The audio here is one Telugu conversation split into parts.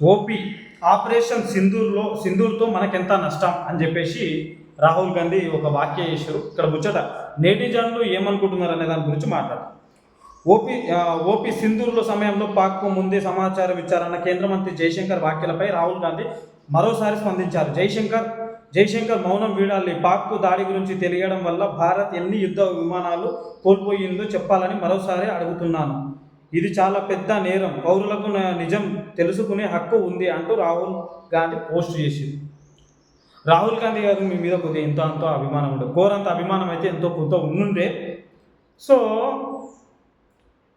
ఓపీ ఆపరేషన్ సింధూర్లో సింధూర్తో మనకెంత నష్టం అని చెప్పేసి రాహుల్ గాంధీ ఒక వాక్య చేశారు. ఇక్కడ ముచ్చట నేటిజన్లు ఏమనుకుంటున్నారు అనే దాని గురించి మాట్లాడారు ఓపీ ఓపీ సింధూర్లో సమయంలో పాక్కు ముందే సమాచారం ఇచ్చారన్న కేంద్ర మంత్రి జయశంకర్ వ్యాఖ్యలపై రాహుల్ గాంధీ మరోసారి స్పందించారు. జయశంకర్ జయశంకర్ మౌనం వీడాలి. పాక్కు దాడి గురించి తెలియడం వల్ల భారత్ ఎన్ని యుద్ధ విమానాలు కోల్పోయిందో చెప్పాలని మరోసారి అడుగుతున్నాను. ఇది చాలా పెద్ద నేరం. పౌరులకు నా నిజం తెలుసుకునే హక్కు ఉంది అంటూ రాహుల్ గాంధీ పోస్ట్ చేసింది. రాహుల్ గాంధీ గారు మీ మీద కొద్దిగా ఎంతో అంతో అభిమానం ఉండే కోరంత అభిమానం అయితే ఎంతో కొంత ఉండుండే. సో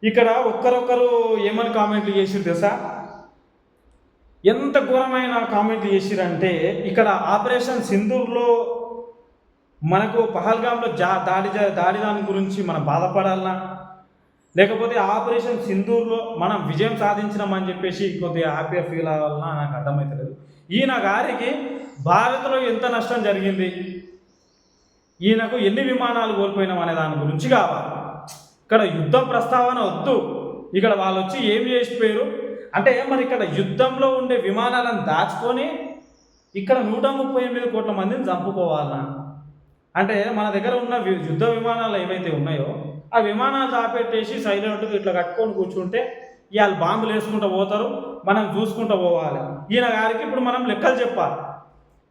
ఇక్కడ ఒక్కరొక్కరు ఏమని కామెంట్లు చేసిరు తెలుసా? ఎంత ఘోరమైన కామెంట్లు చేసిరంటే ఇక్కడ ఆపరేషన్ సింధూర్లో మనకు పహల్గాంలో జా దాడి దాడి దాని గురించి మనం బాధపడాలనా? లేకపోతే ఆపరేషన్ సింధూర్లో మనం విజయం సాధించినామని చెప్పేసి కొద్దిగా హ్యాపీగా ఫీల్ అవ్వాలన్నా నాకు అర్థమవుతలేదు ఈయన గారికి భారత్లో ఎంత నష్టం జరిగింది? ఈయనకు ఎన్ని విమానాలు కోల్పోయినాం అనే దాని గురించి కావాలి. ఇక్కడ యుద్ధం ప్రస్తావన వద్దు. ఇక్కడ వాళ్ళు వచ్చి ఏం చేసిపోయారు? అంటే మరి ఇక్కడ యుద్ధంలో ఉండే విమానాలను దాచుకొని ఇక్కడ నూట ముప్పై ఎనిమిది కోట్ల మందిని చంపుకోవాలన్నా. అంటే మన దగ్గర ఉన్న యుద్ధ విమానాలు ఏవైతే ఉన్నాయో ఆ విమానాలు దాపెట్టేసి సైలెంట్గా ఇట్లా కట్టుకొని కూర్చుంటే ఇవాళ బాంబులు వేసుకుంటూ పోతారు మనం చూసుకుంటూ పోవాలి. ఈయన గారికి ఇప్పుడు మనం లెక్కలు చెప్పాలి.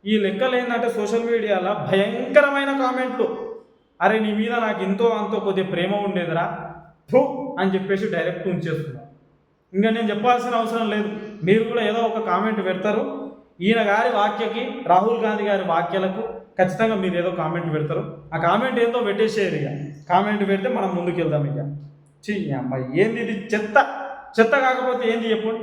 ఈ లెక్కలు ఏంటంటే సోషల్ మీడియాలో భయంకరమైన కామెంట్లు. అరే నీ మీద నాకు ఎంతో అంతో కొద్దిగా ప్రేమ ఉండేదిరా థూ అని చెప్పేసి డైరెక్ట్ ఉంచేస్తున్నాను ఇంకా నేను చెప్పాల్సిన అవసరం లేదు. మీరు కూడా ఏదో ఒక కామెంట్ పెడతారు. ఈయన గారి వాక్యకి రాహుల్ గాంధీ గారి వాక్యాలకు ఖచ్చితంగా మీరు ఏదో కామెంట్ పెడతారు. ఆ కామెంట్ ఏందో పెట్టేసేయరు ఇక. కామెంట్ పెడితే మనం ముందుకు వెళ్దాం ఇక. చీ అమ్మాయి ఏంది ఇది చెత్త? చెత్త కాకపోతే ఏంది చెప్పండి